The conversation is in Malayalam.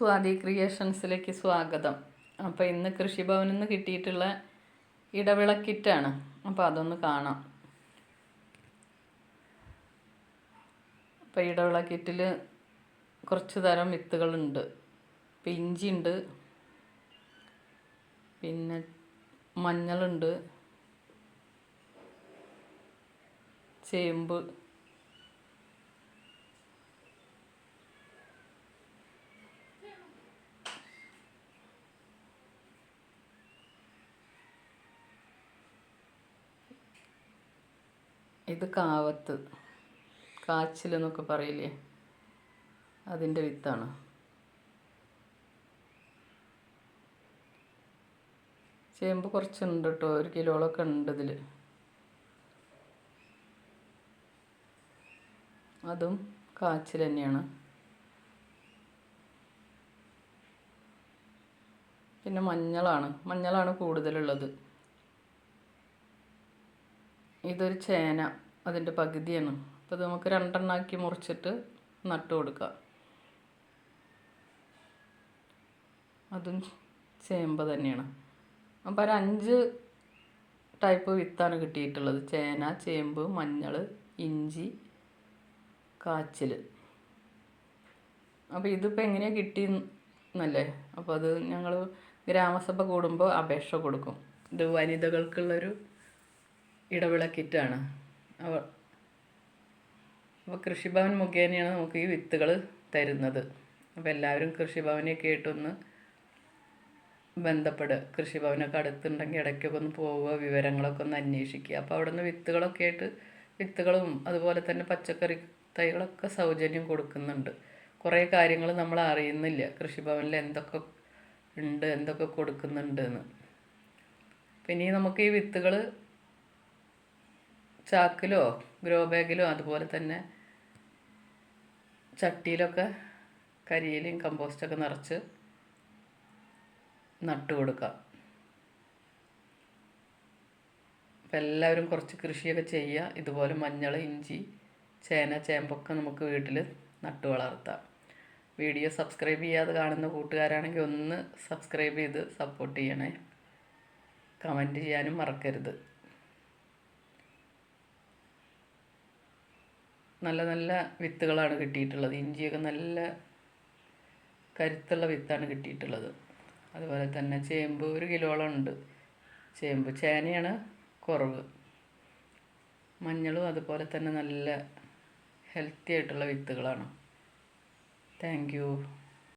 സ്വാതി ക്രിയേഷൻസിലേക്ക് സ്വാഗതം. അപ്പോൾ ഇന്ന് കൃഷിഭവനിൽ നിന്ന് കിട്ടിയിട്ടുള്ള ഇടവിള കിറ്റാണ് അപ്പോൾ അതൊന്ന് കാണാം. അപ്പോൾ ഇടവിള കിറ്റിൽ കുറച്ച് തരം വിത്തുകളുണ്ട്. ഇപ്പം ഇഞ്ചിയുണ്ട് പിന്നെ മഞ്ഞളുണ്ട് ചേമ്പ് ഇത് കാവത്ത്. കാച്ചിൽ എന്നൊക്കെ പറയില്ലേ? അതിന്റെ വിത്താണ്. ചേമ്പ് കുറച്ചുണ്ട് കേട്ടോ. ഒരു കിലോളൊക്കെ ഉണ്ട് ഇതിൽ അതും കാച്ചിൽ തന്നെയാണ്. പിന്നെ മഞ്ഞളാണ്. മഞ്ഞളാണ് കൂടുതലുള്ളത്. ഇതൊരു ചേന അതിന്റെ പകുതിയാണ്. അപ്പോൾ ഇത് നമുക്ക് രണ്ടെണ്ണാക്കി മുറിച്ചിട്ട് നട്ടു കൊടുക്കാം. അതും ചേമ്പ് തന്നെയാണ്. അപ്പോൾ ഒരു അഞ്ച് ടൈപ്പ് വിത്താണ് കിട്ടിയിട്ടുള്ളത്. ചേന ചേമ്പ് മഞ്ഞൾ ഇഞ്ചി കാച്ചിൽ അപ്പോൾ ഇതിപ്പോൾ എങ്ങനെയാണ് കിട്ടിയെന്നല്ലേ അപ്പോൾ അത് ഞങ്ങൾ ഗ്രാമസഭ കൂടുമ്പോൾ അപേക്ഷ കൊടുക്കും. ഇത് വനിതകൾക്കുള്ളൊരു ഇടവിള കിറ്റാണ് അവ അപ്പോൾ കൃഷിഭവൻ മുഖേനയാണ് നമുക്ക് ഈ വിത്തുകൾ തരുന്നത്. അപ്പോൾ എല്ലാവരും കൃഷിഭവനെയൊക്കെ ആയിട്ടൊന്ന് ബന്ധപ്പെടുക കൃഷിഭവനൊക്കെ അടുത്തുണ്ടെങ്കിൽ ഇടയ്ക്കൊക്കെ ഒന്ന് പോവുക വിവരങ്ങളൊക്കെ ഒന്ന് അന്വേഷിക്കുക. അപ്പോൾ അവിടെ നിന്ന് വിത്തുകളൊക്കെ ആയിട്ട് വിത്തുകളും അതുപോലെ തന്നെ പച്ചക്കറി തൈകളൊക്കെ സൗജന്യം കൊടുക്കുന്നുണ്ട്. കുറേ കാര്യങ്ങൾ നമ്മൾ അറിയുന്നില്ല. കൃഷിഭവനിൽ എന്തൊക്കെ ഉണ്ട് എന്തൊക്കെ കൊടുക്കുന്നുണ്ട് എന്ന്. പിന്നെ നമുക്ക് ഈ വിത്തുകൾ ചാക്കിലോ ഗ്രോ ബാഗിലോ അതുപോലെ തന്നെ ചട്ടിയിലൊക്കെ കരിയിലും കമ്പോസ്റ്റൊക്കെ നിറച്ച് നട്ടു കൊടുക്കാം. അപ്പം എല്ലാവരും കുറച്ച് കൃഷിയൊക്കെ ചെയ്യുക. ഇതുപോലെ മഞ്ഞൾ ഇഞ്ചി ചേന ചേമ്പൊക്കെ നമുക്ക് വീട്ടിൽ നട്ടു വളർത്താം. വീഡിയോ സബ്സ്ക്രൈബ് ചെയ്യാതെ കാണുന്ന കൂട്ടുകാരാണെങ്കിൽ ഒന്ന് സബ്സ്ക്രൈബ് ചെയ്ത് സപ്പോർട്ട് ചെയ്യണേ. കമന്റ് ചെയ്യാനും മറക്കരുത്. നല്ല നല്ല വിത്തുകളാണ് കിട്ടിയിട്ടുള്ളത്. ഇഞ്ചിയൊക്കെ നല്ല കരുത്തുള്ള വിത്താണ് കിട്ടിയിട്ടുള്ളത്. അതുപോലെ തന്നെ ചേമ്പ് ഒരു കിലോളം ഉണ്ട്. ചേമ്പ് ചേനയാണ് കുറവ്. മഞ്ഞളും അതുപോലെ തന്നെ നല്ല ഹെൽത്തി ആയിട്ടുള്ള വിത്തുകളാണ്. താങ്ക്